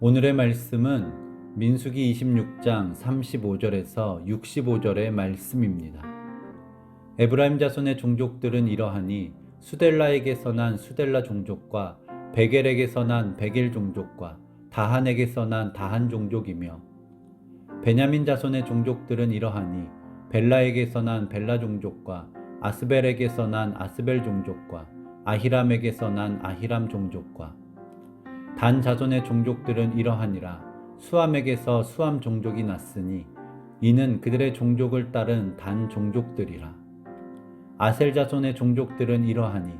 오늘의 말씀은 민수기 26장 35절에서 65절의 말씀입니다. 에브라임 자손의 종족들은 이러하니 수델라에게서 난 수델라 종족과 베겔에게서 난 베겔 종족과 다한에게서 난 다한 종족이며 베냐민 자손의 종족들은 이러하니 벨라에게서 난 벨라 종족과 아스벨에게서 난 아스벨 종족과 아히람에게서 난 아히람 종족과 단 자손의 종족들은 이러하니라. 수함에게서 수함 종족이 났으니 이는 그들의 종족을 따른 단 종족들이라. 아셀 자손의 종족들은 이러하니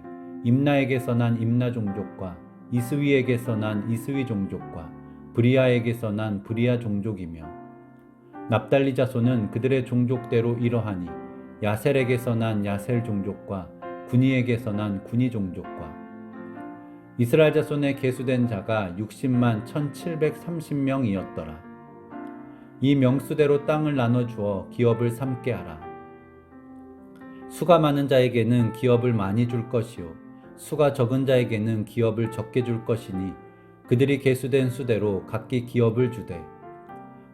임나에게서 난 임나 종족과 이스위에게서 난 이스위 종족과 브리아에게서 난 브리아 종족이며 납달리 자손은 그들의 종족대로 이러하니 야셀에게서 난 야셀 종족과 군이에게서 난 군이 종족과 이스라엘 자손의 계수된 자가 60만 1730명이었더라. 이 명수대로 땅을 나눠 주어 기업을 삼게 하라. 수가 많은 자에게는 기업을 많이 줄 것이요 수가 적은 자에게는 기업을 적게 줄 것이니 그들이 계수된 수대로 각기 기업을 주되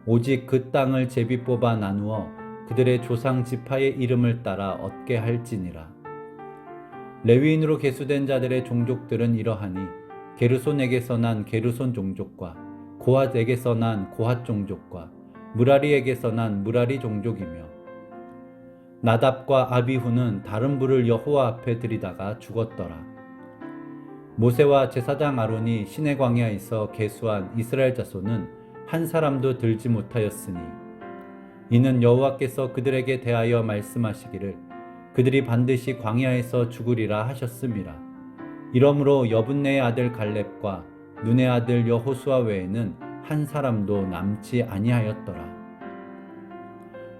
오직 그 땅을 제비 뽑아 나누어 그들의 조상 지파의 이름을 따라 얻게 할지니라. 레위인으로 계수된 자들의 종족들은 이러하니 게르손에게서 난 게르손 종족과 고핫에게서 난 고핫 종족과 무라리에게서 난 무라리 종족이며 나답과 아비후는 다른 불을 여호와 앞에 들이다가 죽었더라. 모세와 제사장 아론이 시내 광야에서 계수한 이스라엘 자손은 한 사람도 들지 못하였으니 이는 여호와께서 그들에게 대하여 말씀하시기를 그들이 반드시 광야에서 죽으리라 하셨음이라. 이러므로 여분네의 아들 갈렙과 눈의 아들 여호수아 외에는 한 사람도 남지 아니하였더라.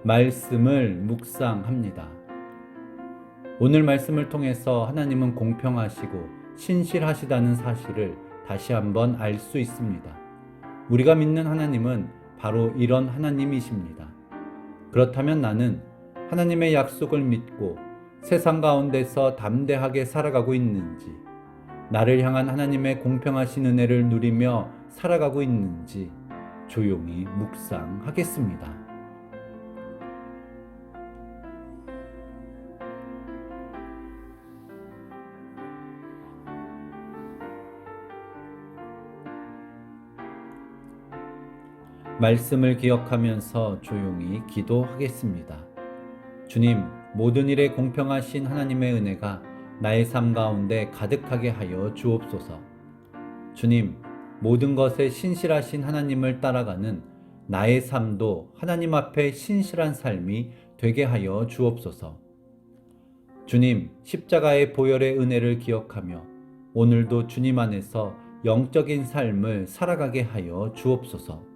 말씀을 묵상합니다. 오늘 말씀을 통해서 하나님은 공평하시고 신실하시다는 사실을 다시 한번 알 수 있습니다. 우리가 믿는 하나님은 바로 이런 하나님이십니다. 그렇다면 나는 하나님의 약속을 믿고 세상 가운데서 담대하게 살아가고 있는지, 나를 향한 하나님의 공평하신 은혜를 누리며 살아가고 있는지 조용히 묵상하겠습니다. 말씀을 기억하면서 조용히 기도하겠습니다. 주님, 모든 일에 공평하신 하나님의 은혜가 나의 삶 가운데 가득하게 하여 주옵소서. 주님, 모든 것에 신실하신 하나님을 따라가는 나의 삶도 하나님 앞에 신실한 삶이 되게 하여 주옵소서. 주님, 십자가의 보혈의 은혜를 기억하며 오늘도 주님 안에서 영적인 삶을 살아가게 하여 주옵소서.